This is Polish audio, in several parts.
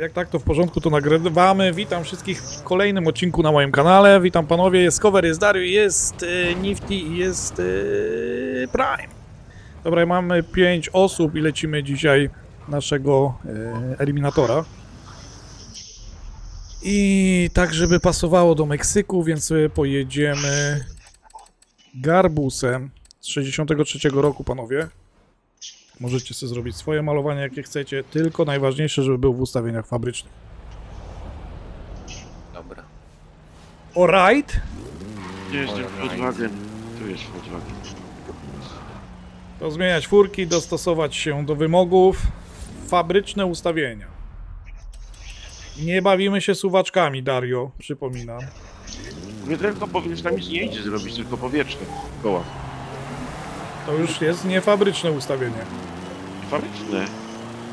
Jak tak, to w porządku, to nagrywamy. Witam wszystkich w kolejnym odcinku na moim kanale. Witam panowie, jest Cover, jest Dario, jest e, Nifty i jest e, Prime. Dobra, mamy 5 osób i lecimy dzisiaj naszego e, eliminatora. I tak, żeby pasowało do Meksyku, więc pojedziemy Garbusem z 63 roku, panowie. Możecie sobie zrobić swoje malowanie, jakie chcecie, tylko najważniejsze, żeby był w ustawieniach fabrycznych. Dobra. Alright? Gdzie jest ten Alright. Volkswagen? Tu jest Volkswagen. To zmieniać furki, dostosować się do wymogów. Fabryczne ustawienia. Nie bawimy się suwaczkami, Dario, przypominam. Nie tylko powietrzna nic nie idzie zrobić, tylko powietrzne koła. To już jest niefabryczne ustawienie. Fabryczne.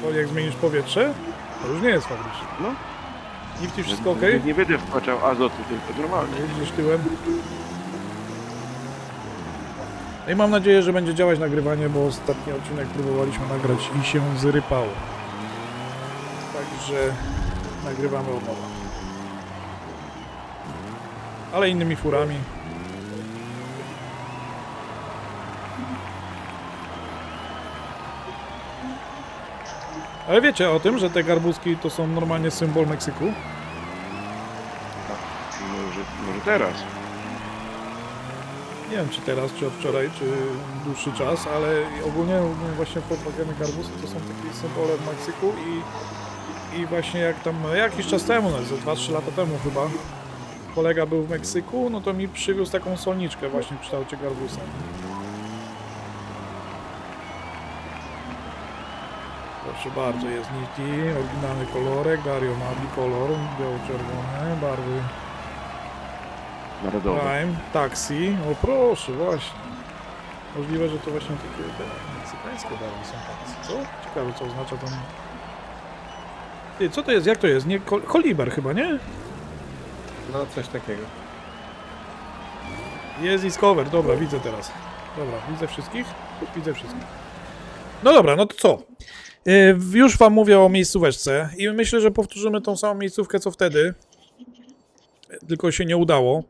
Bo jak zmienisz powietrze, to już nie jest fabryczne. No. Nifty, wszystko ok? Nie, będę wpaczał azotu, tylko normalnie. Jeździsz tyłem. No i mam nadzieję, że będzie działać nagrywanie, bo ostatni odcinek próbowaliśmy nagrać i się zrypało. Także nagrywamy od nowa. Ale innymi furami. Ale wiecie o tym, że te garbuzki to są normalnie symbol Meksyku? Może, może teraz. Nie wiem czy teraz, czy od wczoraj, czy dłuższy czas, ale ogólnie właśnie Volkswageny Garbusy to są takie symbole w Meksyku i, i właśnie jak tam no, jakiś czas temu, no, ze 2-3 lata temu chyba, kolega był w Meksyku, no to mi przywiózł taką solniczkę właśnie w kształcie Garbusa. Proszę bardzo, jest Niti, oryginalny kolorek, Dario ma bikolor, biało-czerwone, barwy Narodowe. Prime, taksi. O proszę, właśnie. Możliwe, że to właśnie takie te meksykańskie barwy są taksi. Co? Ciekawe, co oznacza ten... Ty, co to jest? Jak to jest? Nie, kol koliber chyba, nie? No coś takiego. Jest Discover, dobra, widzę teraz. Dobra, widzę wszystkich? Widzę wszystkich. No dobra, no to co? Yy, już wam mówię o miejscóweczce i myślę, że powtórzymy tą samą miejscówkę co wtedy. Tylko się nie udało.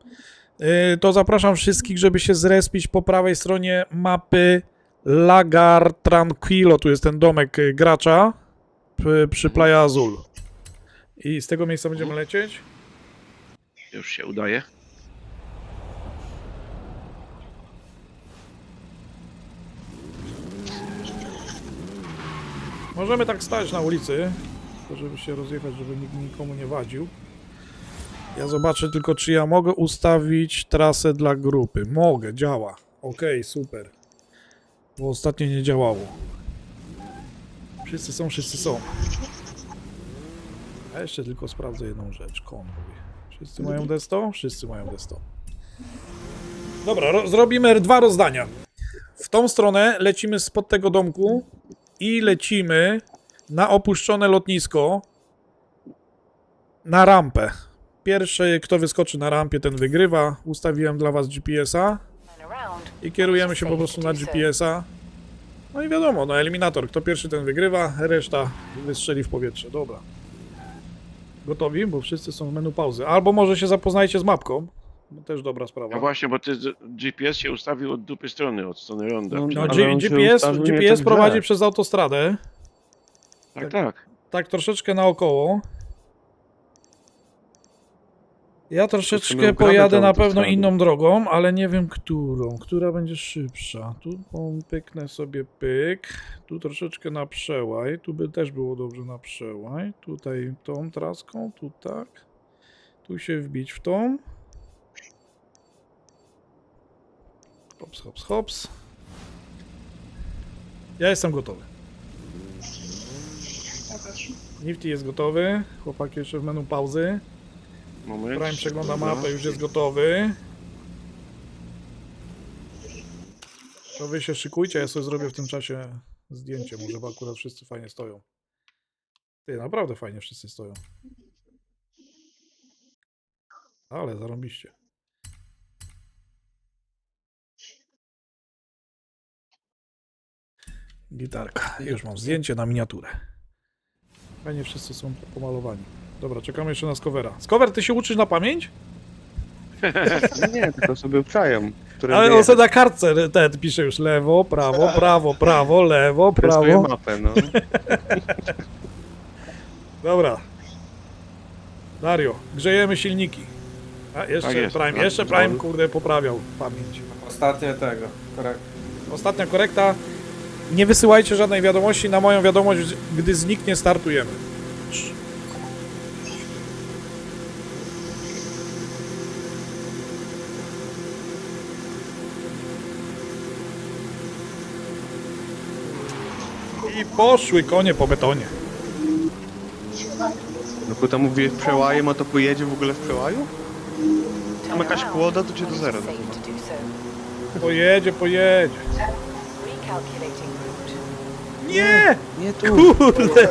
Yy, to zapraszam wszystkich, żeby się zrespić po prawej stronie mapy Lagar Tranquilo. Tu jest ten domek y, gracza przy, przy Playa Azul. I z tego miejsca będziemy lecieć. Już się udaje. Możemy tak stać na ulicy, żeby się rozjechać, żeby nikt nikomu nie wadził. Ja zobaczę tylko, czy ja mogę ustawić trasę dla grupy. Mogę, działa. Ok, super. Bo ostatnio nie działało. Wszyscy są, wszyscy są. A jeszcze tylko sprawdzę jedną rzecz. Konwój. Wszyscy mają desto? Wszyscy mają desto. Dobra, ro- zrobimy dwa rozdania. W tą stronę lecimy spod tego domku i lecimy na opuszczone lotnisko na rampę. Pierwszy, kto wyskoczy na rampie, ten wygrywa. Ustawiłem dla was GPS-a i kierujemy się po prostu na GPS-a. No i wiadomo, no eliminator. Kto pierwszy, ten wygrywa, reszta wystrzeli w powietrze. Dobra. Gotowi? Bo wszyscy są w menu pauzy. Albo może się zapoznajcie z mapką. No, też dobra sprawa. No właśnie, bo ty GPS się ustawił od dupy strony, od strony ronda. No, No, G- GPS, GPS tak prowadzi źle. przez autostradę. tak, tak. tak troszeczkę naokoło. Ja troszeczkę pojadę na pewno inną drogą, ale nie wiem którą. Która będzie szybsza. Tu pyknę sobie pyk. Tu troszeczkę na przełaj. Tu by też było dobrze na przełaj. Tutaj tą traską, tu tak. Tu się wbić w tą. Hops, hops, hops. Ja jestem gotowy. Nifty jest gotowy. Chłopaki jeszcze w menu pauzy. Moment. Prime przegląda mapę, już jest gotowy. To wy się szykujcie, ja sobie zrobię w tym czasie zdjęcie. Może bo akurat wszyscy fajnie stoją. Ty, naprawdę fajnie wszyscy stoją. Ale zarąbiście. Gitarka. Już mam zdjęcie na miniaturę. Fajnie wszyscy są pomalowani. Dobra, czekamy jeszcze na Skowera. Skower, ty się uczysz na pamięć? Nie, tylko sobie obczają. które Ale on wyjechać. sobie na kartce te pisze już lewo, prawo, prawo, prawo, lewo, Testuję prawo. mapę, no. Dobra. Dario, grzejemy silniki. A jeszcze Tak jest. Prime, Tak, jeszcze. Prime, kurde, poprawiał pamięć. Ostatnie tego, korekt. Ostatnia korekta. Nie wysyłajcie żadnej wiadomości na moją wiadomość, gdy zniknie, startujemy. I poszły konie po betonie. No bo tam mówię przełajem, a to pojedzie w ogóle w przełaju? Tam jakaś kłoda, to cię do zera. Pojedzie, pojedzie. Nie! Nie tu. Kurde!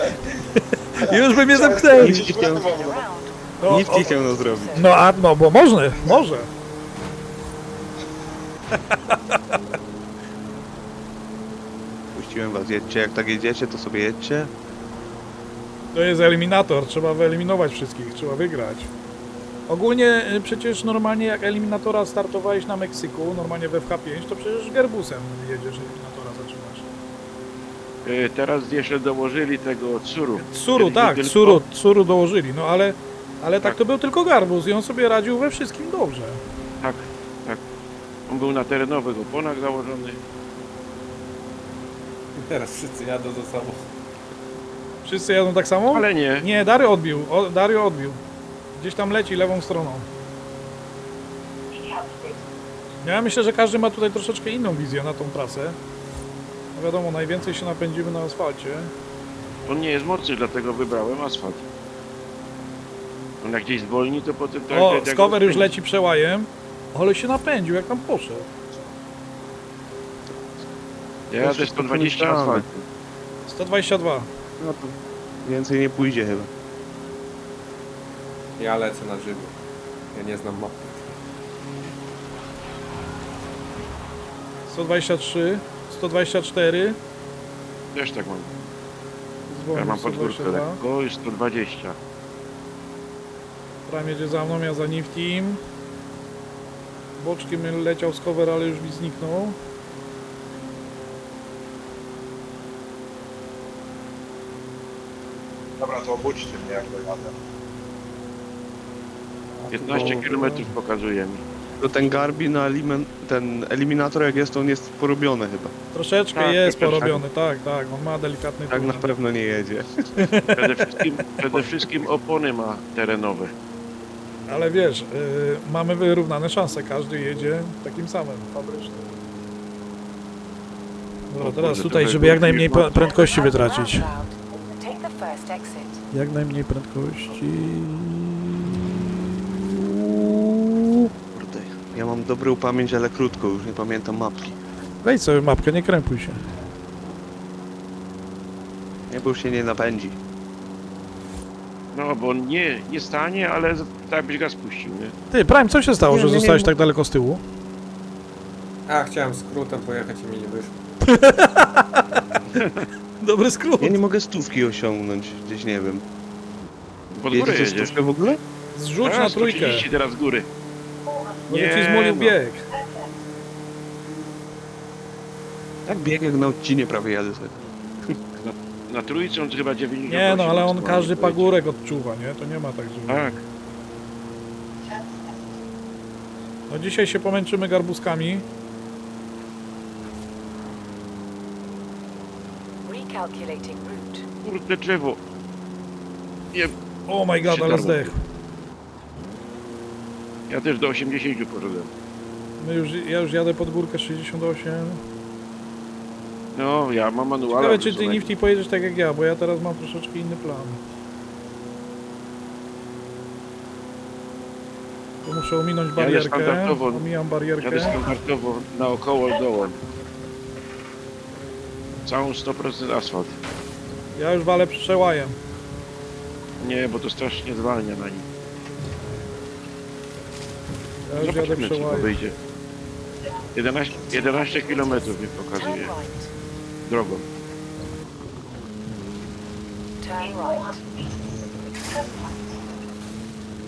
Już by mnie zamknęli. Nikt chciał, Around. No, nikt nie chciał no zrobić. no, a, no bo można, może. Puściłem was, jedźcie. Jak tak jedziecie, to sobie jedźcie. To jest eliminator, trzeba wyeliminować wszystkich, trzeba wygrać. Ogólnie y, przecież normalnie jak eliminatora startowałeś na Meksyku, normalnie w FH5, to przecież gerbusem jedziesz eliminatora. E, Teraz jeszcze dołożyli tego Tsuru. Tsuru, Kiedyś tak, tylko- Tsuru, Tsuru dołożyli, no ale, ale tak Tak. to był tylko garbus i on sobie radził we wszystkim dobrze. Tak, tak. On był na terenowych oponach założony. Teraz wszyscy jadą ze sobą. Wszyscy jadą tak samo? Ale nie. Nie, Dario odbił, o, Dario odbił. Gdzieś tam leci lewą stroną. Ja myślę, że każdy ma tutaj troszeczkę inną wizję na tą trasę. No wiadomo, najwięcej się napędzimy na asfalcie. On nie jest mocny, dlatego wybrałem asfalt. On jak gdzieś zwolni, to potem... tak- O, tak Skower już leci przełajem, ale się napędził, jak tam poszedł. Ja jadę Jeszcze 120 pomyślałem. asfaltu. 122. No to więcej nie pójdzie chyba. Ja lecę na żywo. Ja nie znam mapy. 123, 124. Też tak mam. Zwolnił Ja mam pod górkę 122. lekko i 120. Prime jedzie za mną, ja za Niftim. Boczkiem leciał z cover, ale już mi zniknął. Dobra, to obudźcie mnie jak dojadę. 15 Bo- km pokazuje mi. To ten Garbi na elimin, ten eliminator jak jest, to on jest porobiony chyba. Troszeczkę Tak, jest troszeczkę. porobiony, tak, tak. On ma delikatny Tak na pewno nie jedzie. Przede wszystkim, przede wszystkim opony ma terenowe. Ale wiesz, y, mamy wyrównane szanse. Każdy jedzie takim samym, fabrycznym. Dobra, O teraz tutaj, żeby by- jak najmniej prędkości wytracić. Jak najmniej prędkości. Kurde, ja mam dobrą pamięć, ale krótko, już nie pamiętam mapki. Wejdź sobie mapkę, nie krępuj się. Nie, bo już się nie napędzi. No, bo on nie, nie stanie, ale tak byś gaz puścił, nie? Ty, Prime, co się stało, Nie, że nie, nie, zostałeś bo- tak daleko z tyłu? A, chciałem skrótem pojechać i mi nie wyszło. Dobry skrót. Ja nie mogę stówki osiągnąć, gdzieś nie wiem. Pod górę Jedziecie jedziesz. stówkę w ogóle? Zrzuć A, na trójkę. 130 teraz z góry. Będzie ci Nie, zmulił no. bieg. Tak bieg jak na odcinie prawie jadę sobie. Na trójce on chyba 90 Nie no, ale on każdy pagórek odczuwa, nie? To nie ma tak, że... Tak. No dzisiaj się pomęczymy garbuskami. Recalculating route. Kurde drzewo. Nie, Oh my god, ale zdech. Ja też do 80 poszedłem. My już, ja już jadę pod górkę 68. No, ja mam manuala. Ciekawe, czy ty. Nifty pojedziesz tak jak ja, bo ja teraz mam troszeczkę inny plan. Tu muszę ominąć barierkę. standardowo. Omijam barierkę. Jadę standardowo naokoło dołem. Całą 100% asfalt. Ja już walę przełajem. Nie, bo to strasznie zwalnia na nim. Ja już jadę Zobaczymy, co to przełajem. wyjdzie. 11, 11 km mi Turn pokazuje right. drogą. Turn right.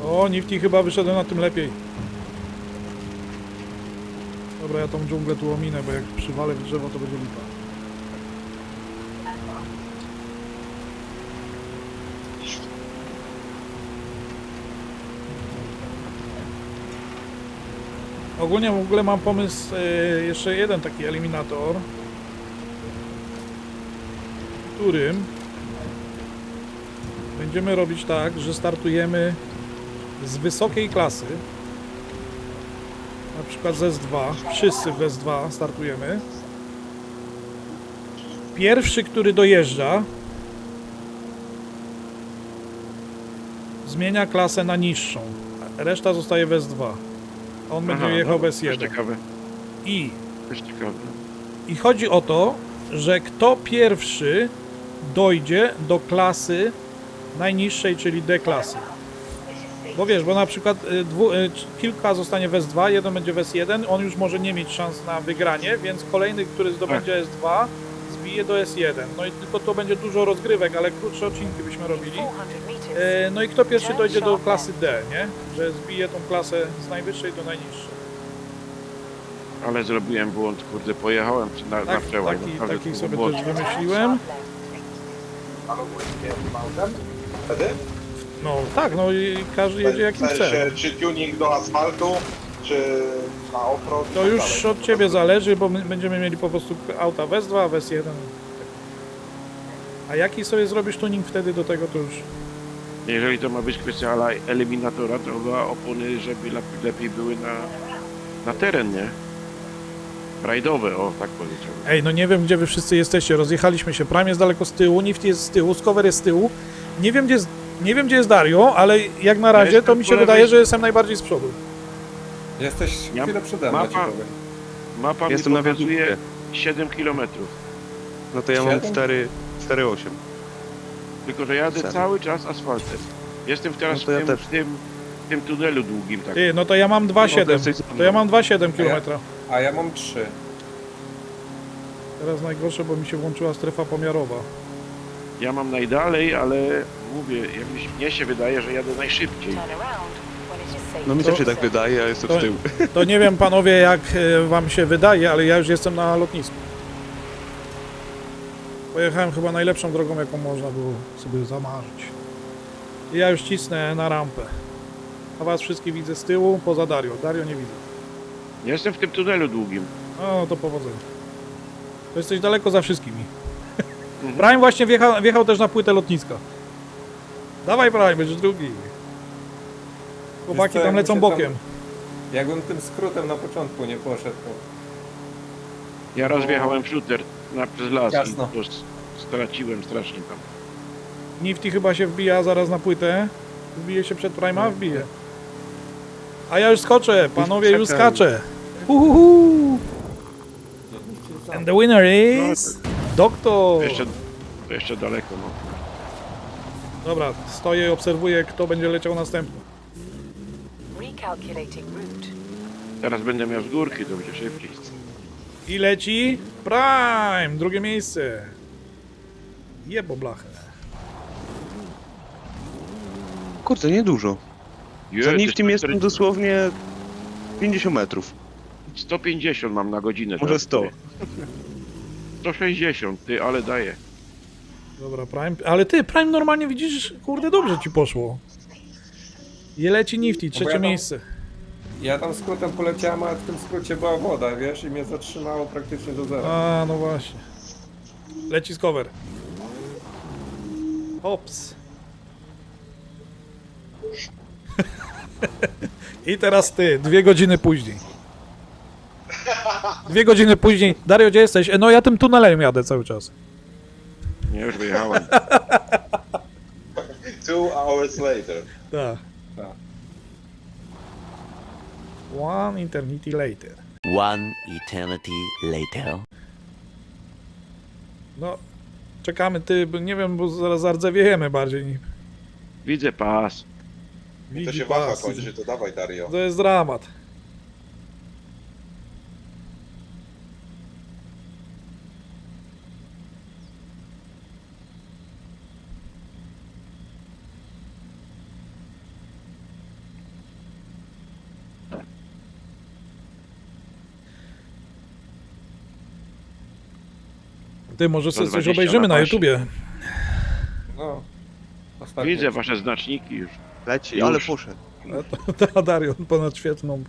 O, Nifty chyba wyszedłem na tym lepiej. Dobra, ja tą dżunglę tu ominę, bo jak przywalę w drzewo, to będzie lipa. Ogólnie w ogóle mam pomysł, e, jeszcze jeden taki eliminator, którym będziemy robić tak, że startujemy z wysokiej klasy, na przykład z S2, wszyscy w S2 startujemy. Pierwszy, który dojeżdża, zmienia klasę na niższą, reszta zostaje w S2. On będzie Aha, jechał no, Też S1. ciekawe. I, Też ciekawe. I chodzi o to, że kto pierwszy dojdzie do klasy najniższej, czyli D klasy. Bo wiesz, bo na przykład y, dwu, y, kilka zostanie w S2, jeden będzie w S1, on już może nie mieć szans na wygranie, więc kolejny, który zdobędzie S2, zbije do S1. No i tylko to będzie dużo rozgrywek, ale krótsze odcinki byśmy robili. 400 meters. E, No i kto pierwszy dojdzie do klasy D, nie? Że zbije tą klasę z najwyższej do najniższej. Ale zrobiłem błąd, kurde, pojechałem przy- na, na Tak, przełaj. taki, naprawdę taki to sobie było też błąd. wymyśliłem. Autem? Wtedy? No tak, no i każdy jedzie jakim chce. sensie, czy tuning do asfaltu, czy na To już dalej. od ciebie zależy, bo my będziemy mieli po prostu auta WES 2, WES 1. A jaki sobie zrobisz tuning wtedy do tego, to już... Jeżeli to ma być kwestia ala- eliminatora, to chyba opony, żeby lep- lepiej były na, na teren, nie? Rajdowe, o, tak powiedziałbym. Ej, no nie wiem, gdzie wy wszyscy jesteście, rozjechaliśmy się, Prime jest daleko z tyłu, Nifty jest z tyłu, Skover jest z tyłu. Nie wiem, gdzie jest, nie wiem, gdzie jest Dario, ale jak na razie to mi się wydaje, że jestem najbardziej z przodu. Jesteś Ja- chwilę przede mną, ci mapa- powiem. Mapa Jestem mi na pokazuje wiadukcie. 7 km. No to ja mam Siedem? 4, 4,8. Tylko, że jadę Serio? cały czas asfaltem. Jestem teraz No to ja w, tym, też. w, tym, w tym tunelu długim, tak. Ty, no to ja mam No, 2,7. jesteś za To ja mam 2,7 km. A ja mam trzy. Teraz najgorsze, bo mi się włączyła strefa pomiarowa. Ja mam najdalej, ale mówię, jakbyś mnie się wydaje, że jadę najszybciej. Turn around No mi to też się tak wydaje, a jestem To- z tyłu. To nie wiem panowie jak e, wam się wydaje, ale ja już jestem na lotnisku. Pojechałem chyba najlepszą drogą jaką można było sobie zamarzyć. I ja już cisnę na rampę. A was wszystkich widzę z tyłu, poza Dario. Dario nie widzę. Jestem w tym tunelu długim. No to powodzenia. To jesteś daleko za wszystkimi. Prime właśnie wjechał, wjechał też na płytę lotniska. Dawaj Prime, będziesz drugi. Chłopaki tam lecą bokiem. Jakbym tym skrótem na początku nie poszedł, to... Ja raz No. wjechałem w shooter na, przez las Jasno. i to s- straciłem strasznie tam. Nifty chyba się wbija zaraz na płytę. Wbije się przed Prima? Wbije. A ja już skoczę, panowie, już czekaj. skaczę. Uhuhu. And the winner is... Doktor! To jeszcze, to jeszcze daleko, no. Dobra, stoję i obserwuję, kto będzie leciał następny. Recalculating route. Teraz będę miał z górki, to będzie szybciej. I leci Prime, drugie miejsce. Jebo blachę. Kurde, niedużo. Za Niftim jest jestem dosłownie 50 metrów. 150 mam na godzinę. Może teraz, 100. ty. 160, ty, ale daję. Dobra, Prime. Ale ty, Prime normalnie widzisz, kurde, dobrze ci poszło. Je leci Nifty, trzecie ja tam- miejsce. Ja tam skrótem poleciałem, a w tym skrócie była woda, wiesz, i mnie zatrzymało praktycznie do zera. A, no właśnie. Leci z cover. Hops. I teraz ty, dwie godziny później. Dwie godziny później. Dario, gdzie jesteś? E, No ja tym tunelem jadę cały czas. Nie, już wyjechałem. Two hours later. Tak. One eternity later. One eternity later. No, czekamy, ty, bo nie wiem, bo zaraz zardzewiejemy bardziej. Widzę pas. To Widzi się waha pas. kończy, to dawaj Dario. To jest dramat. Ty, może sobie coś 20 obejrzymy na na pasie. YouTubie. No. Ostatnio. Widzę wasze znaczniki już. Leci, Już. ale poszedł. A to- Ta Dario ponad świetną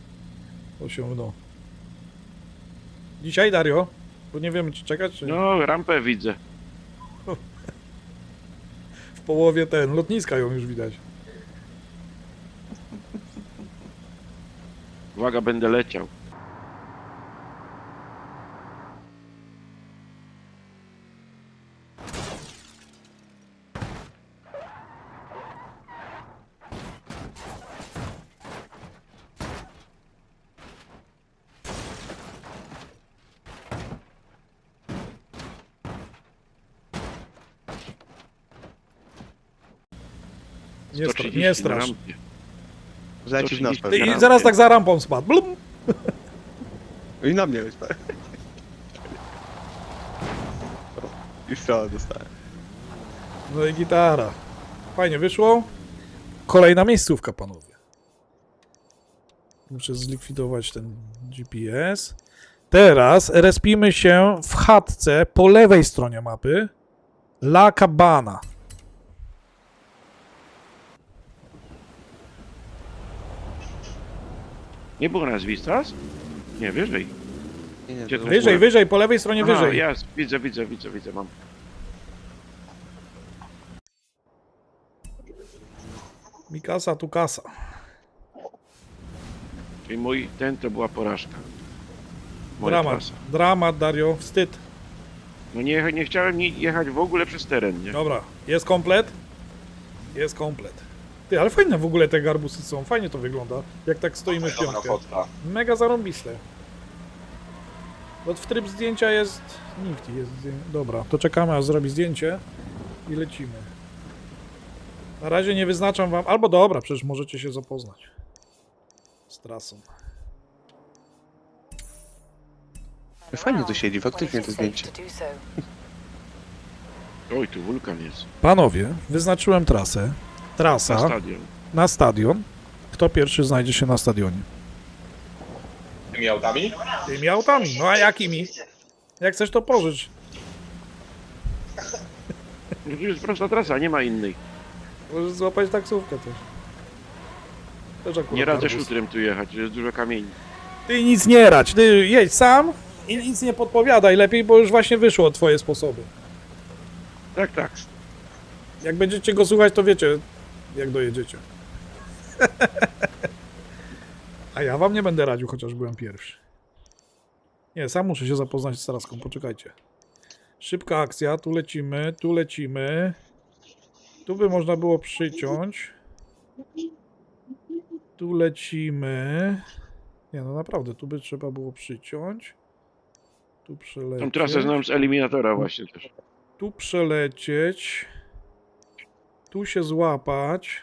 osiągnął. Dzisiaj Dario? Bo nie wiemy czy czekać, czy No, rampę widzę. w połowie ten, lotniska ją już widać. Uwaga, będę leciał. Nie, stra 130 nie na strasz. rampie. Zleci w nas 130 Ty, pewnie. na I rampie. zaraz tak za rampą spadł. Blum! I na mnie jest. I strzała dostałem. No i gitara. Fajnie wyszło. Kolejna miejscówka, panowie. Muszę zlikwidować ten GPS. Teraz respimy się w chatce po lewej stronie mapy. La Cabana. Nie było nazwiska? Nie, wyżej. Nie, nie, Gdzie to to Wyżej, wyżej, po lewej stronie Aha, wyżej. jest, widzę, widzę, widzę, widzę, mam. Mikasa, tu kasa. Czyli mój, ten to była porażka. Moja Dramat. Dramat, Dario. Wstyd. No nie, nie chciałem ni- jechać w ogóle przez teren, nie? Dobra, jest komplet. Jest komplet. Ty, ale fajne w ogóle te garbusy są. Fajnie to wygląda. Jak tak stoimy w piątkę. Mega zarąbiste. Bo w tryb zdjęcia jest... Nifty jest zdję... Dobra, to czekamy aż zrobi zdjęcie i lecimy. Na razie nie wyznaczam wam... Albo dobra, przecież możecie się zapoznać z trasą. Fajnie to siedzi, faktycznie to zdjęcie. Oj, tu wulkan jest. Panowie, wyznaczyłem trasę. Na Trasa stadion. na stadion. Kto pierwszy znajdzie się na stadionie? Tymi autami? Tymi autami. No a jakimi? Jak chcesz to pożycz. No To jest prosta trasa, nie ma innej. Możesz złapać taksówkę też. Też akurat Nie radzę szutrem tu jechać, jest dużo kamieni. Ty nic nie radź, ty jedź sam i nic nie podpowiadaj lepiej, bo już właśnie wyszło twoje sposoby. Tak, tak. Jak będziecie go słuchać, to wiecie, jak dojedziecie. A ja wam nie będę radził, chociaż byłem pierwszy. Nie, sam muszę się zapoznać z traską, poczekajcie. Szybka akcja, tu lecimy, tu lecimy. Tu by można było przyciąć. Tu lecimy. Nie no naprawdę, tu by trzeba było przyciąć. Tu przelecieć. Tą trasę znam z eliminatora właśnie też. Tu przelecieć. Tu się złapać.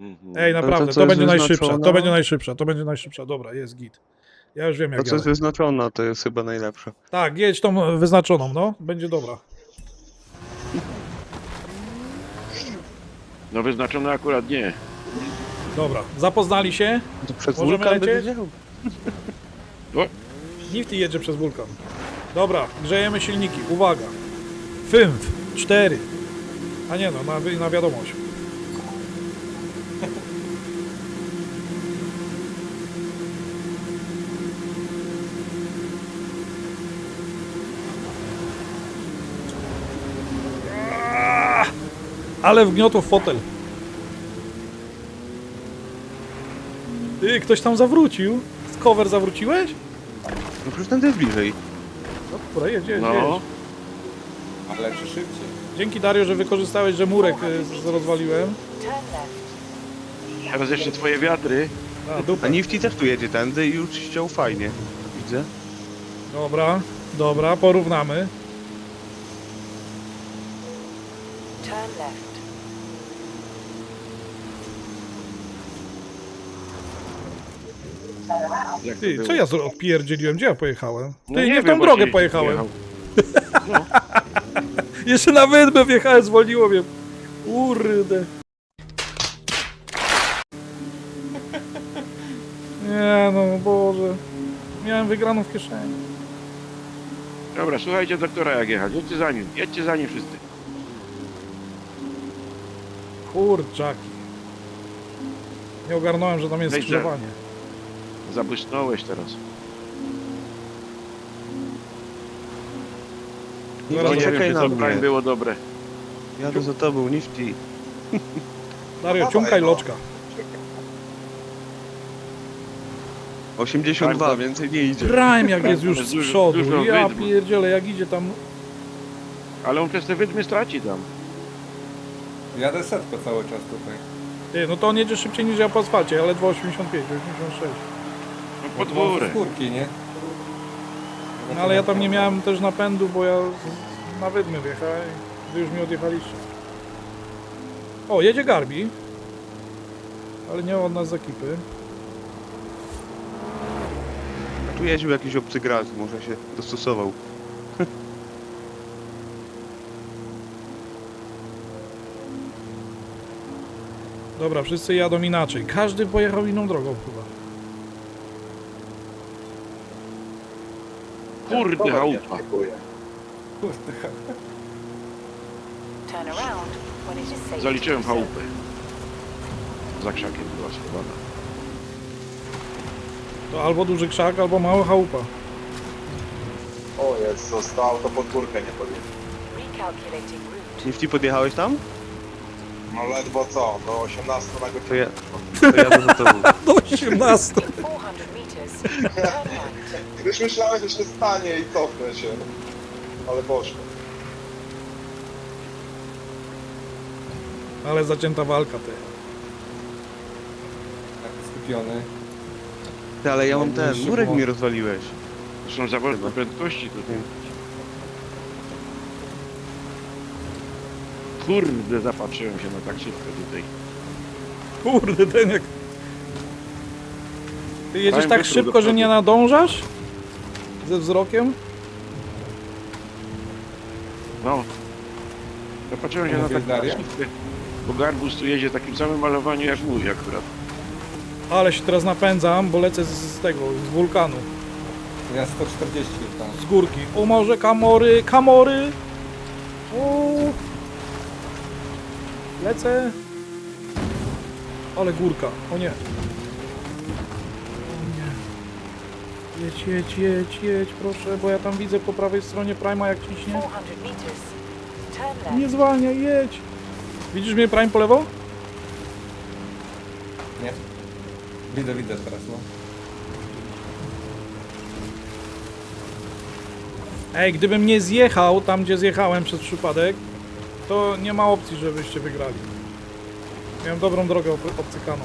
Mhm. Ej, to naprawdę, co to, jest będzie najszybsza. To będzie najszybsza, to będzie najszybsza. Dobra, jest git. Ja już wiem To jak co jest ja. wyznaczone, to jest chyba najlepsze. Tak, jedź tą wyznaczoną, no. Będzie dobra. No wyznaczone akurat nie. Dobra, zapoznali się. To przez Możemy wulkan lecieć? Nifty jedzie przez wulkan. Dobra, grzejemy silniki. Uwaga. 5, 4. A nie no, na, na wiadomość. Ale wgniotł w fotel. Ty, ktoś tam zawrócił. Z cover zawróciłeś? No przecież ten jest bliżej. No dobra, jedź, jedź, No, jedź. Ale czy szybciej? Dzięki Dario, że wykorzystałeś, że murek y, rozwaliłem. Teraz jeszcze twoje wiatry. A, A dupę. Nifty też tu jedzie tędy i już ściął fajnie. Widzę. Dobra, dobra, porównamy. Turn left. Jak to Ty, było? co ja zro- odpierdzieliłem? Gdzie ja pojechałem? Ty, No nie, w wiem, tą drogę pojechałem. jechał. Jeszcze na wydmę wjechałem, zwolniło mnie. Kurde. Nie no, Boże. Miałem wygraną w kieszeni. Dobra, słuchajcie doktora jak jechać. Jedźcie za nim, jedźcie za nim wszyscy. Kurczaki. Nie ogarnąłem, że tam jest Wejdź, skrzyżowanie. Zabłysnąłeś teraz. Zaraz Bo nie czekaj wiem, czy na to mnie. Prime było dobre. Jadę za tobą, Nifty. Dario, ciumkaj no. loczka. 82, Tak, więcej nie idzie. Prime jak jest już z dużo- przodu. dużo Ja wydm. pierdzielę, jak idzie tam. Ale on przez te wydmy straci tam. Jadę setko cały czas tutaj. Ty, no to on jedzie szybciej niż ja po asfalcie, ale 2,85, 86. No Bo pod to mam górę. z górki, nie? No ale ja tam nie miałem też napędu, bo ja na wydmy wjechałem, wy już mi odjechaliście. O, jedzie Garbi. Ale nie od nas z ekipy. Tu jeździł jakiś obcy gracz, może się dostosował. Dobra, wszyscy jadą inaczej. Każdy pojechał inną drogą chyba. Kurde, chałupa. Kurde. Turn around when it is safe. Zaliczyłem to do so. chałupę. Za krzakiem była schowana. To albo duży krzak, albo mała chałupa. O jest, zostało to pod górkę nie podjechał. Recalculating route. Nifty podjechałeś tam? No ledwo co, do 18 na godzinę. To ja, to jadę za tobą. Do 18. In 400 meters, turn right. Już myślałem, że się stanie i cofnę się. Ale poszło. Ale zacięta walka ty. Tak, skupiony. Ty, ale ja mam ten, Najbliższy murek błąd. mi rozwaliłeś. To są zawodne prędkości tutaj. Kurde, zapatrzyłem się na tak szybko tutaj. Kurde, ten jak... Ty jedziesz Dałem tak do szybko, że przodu. nie nadążasz? Ze wzrokiem? No. Zapatrzyłem się na Mówię, tak Daria? Bo Garbus tu jedzie takim samym malowaniu jak mój akurat. Ale się teraz napędzam, bo lecę z, z tego, z wulkanu. Ja 140 tam. Z górki. O morze, kamory, kamory! O! Lecę. Ale górka, o nie. Jedź, jedź, jedź, jedź, proszę, bo ja tam widzę po prawej stronie Prima jak ciśnie. 400 meters, turn left. Nie zwalniaj, jedź. Widzisz mnie Prime po lewo? Nie? Widzę, widzę teraz, no. Ej, gdybym nie zjechał tam, gdzie zjechałem przez przypadek, to nie ma opcji, żebyście wygrali. Miałem dobrą drogę ob- obcykaną.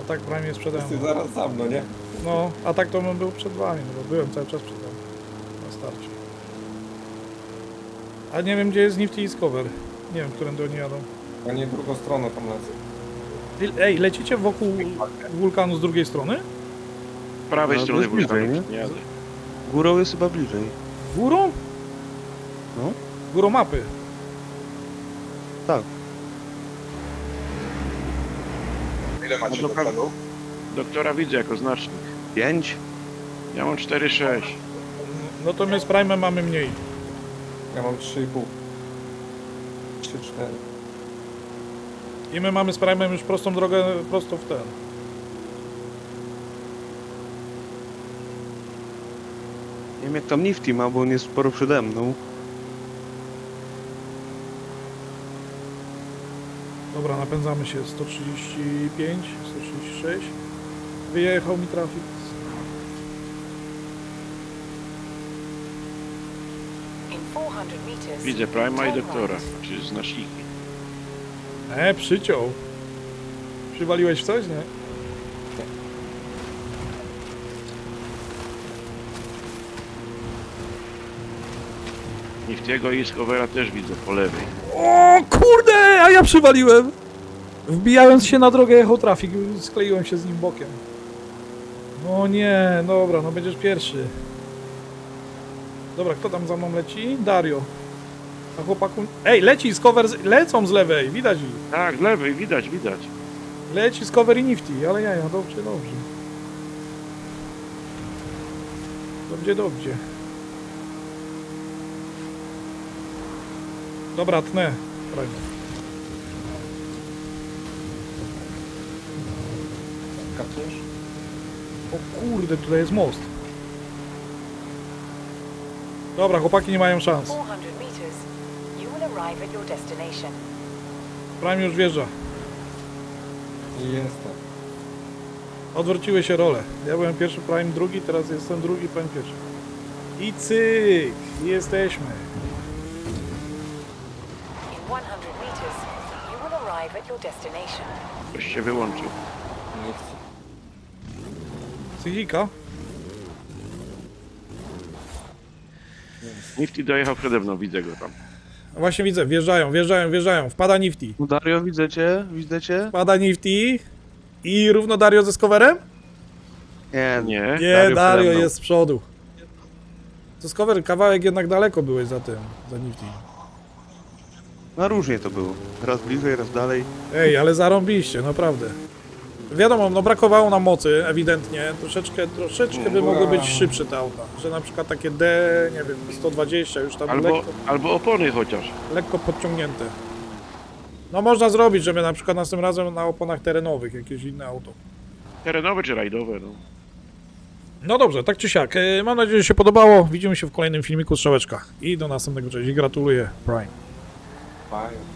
A tak Prime jest przede mną. Ty zaraz za mną, nie? No, a tak to bym był przed wami, no bo byłem cały czas przed wami. Na starcie. A nie wiem, gdzie jest Nifty i Discover. Nie wiem, którędy oni jadą. Oni drugą stroną tam lecą. Ej, Ej, lecicie wokół wulkanu z drugiej strony? Z prawej No, strony jest bliżej, wulkanu nie? nie jadę. Górą jest chyba bliżej. Górą? No. Górą mapy. Tak. Ile macie No do? Doktora widzę jako znacznik. 5? Ja mam 4,6. No to my z Prime'em mamy mniej. Ja mam 3,5. 3-4. I my mamy z Prime'em już prostą drogę prosto w ten. Nie wiem jak tam Nifty ma, bo on jest sporo przede mną. Dobra, napędzamy się 135, 136. Wyjechał mi trafik. In 400 meters, Widzę Prima i doktora. Czy znaczniki. E, przyciął. Przywaliłeś w coś, nie? Niftiego i Scovera też widzę po lewej. O kurde, a ja przywaliłem. Wbijając się na drogę jechał trafik, skleiłem się z nim bokiem. No nie, dobra, no będziesz pierwszy. Dobra, kto tam za mną leci? Dario. A chłopaku... Ej, leci z cover... Z... Lecą z lewej, widać ich. Tak, z lewej, widać, widać. Leci z cover i nifty, ale ja, ja, dobrze, dobrze. Dobrze, dobrze. Dobra, tnę. Prawie. Katujesz? O kurde, tutaj jest most. Dobra, chłopaki nie mają szans. 400 meters. You will arrive at your destination. Prime już wjeżdża. Jestem. Odwróciły się role. Ja byłem pierwszy, Prime drugi, teraz jestem drugi, Prime pierwszy. I cyk! Jesteśmy. In 100 meters, you will arrive at your destination. Ktoś się wyłączył. Psychika? Nifty dojechał przede mną, widzę go tam. Właśnie widzę, wjeżdżają, wjeżdżają, wjeżdżają. Wpada Nifty. No Dario, widzę cię, widzę cię? Wpada Nifty. I równo Dario ze skowerem? Nie, nie. Nie, Nie, Dario Dario, przede mną. jest z przodu. To skower, kawałek jednak daleko byłeś za tym, za Nifty. No różnie to było. Raz bliżej, raz dalej. Ej, ale zarąbiście, naprawdę. Wiadomo, no brakowało nam mocy, ewidentnie. Troszeczkę, troszeczkę by mogły być szybsze te auta. Że na przykład takie D, nie wiem, 120 już tam Albo, lekko, albo opony chociaż. lekko podciągnięte. No można zrobić, żeby na przykład następnym razem na oponach terenowych jakieś inne auto. Terenowe czy rajdowe, no. No dobrze, tak czy siak. e, Mam nadzieję, że się podobało. Widzimy się w kolejnym filmiku Strzałeczka. I do następnego cześć. I gratuluję Prime. Fajnie.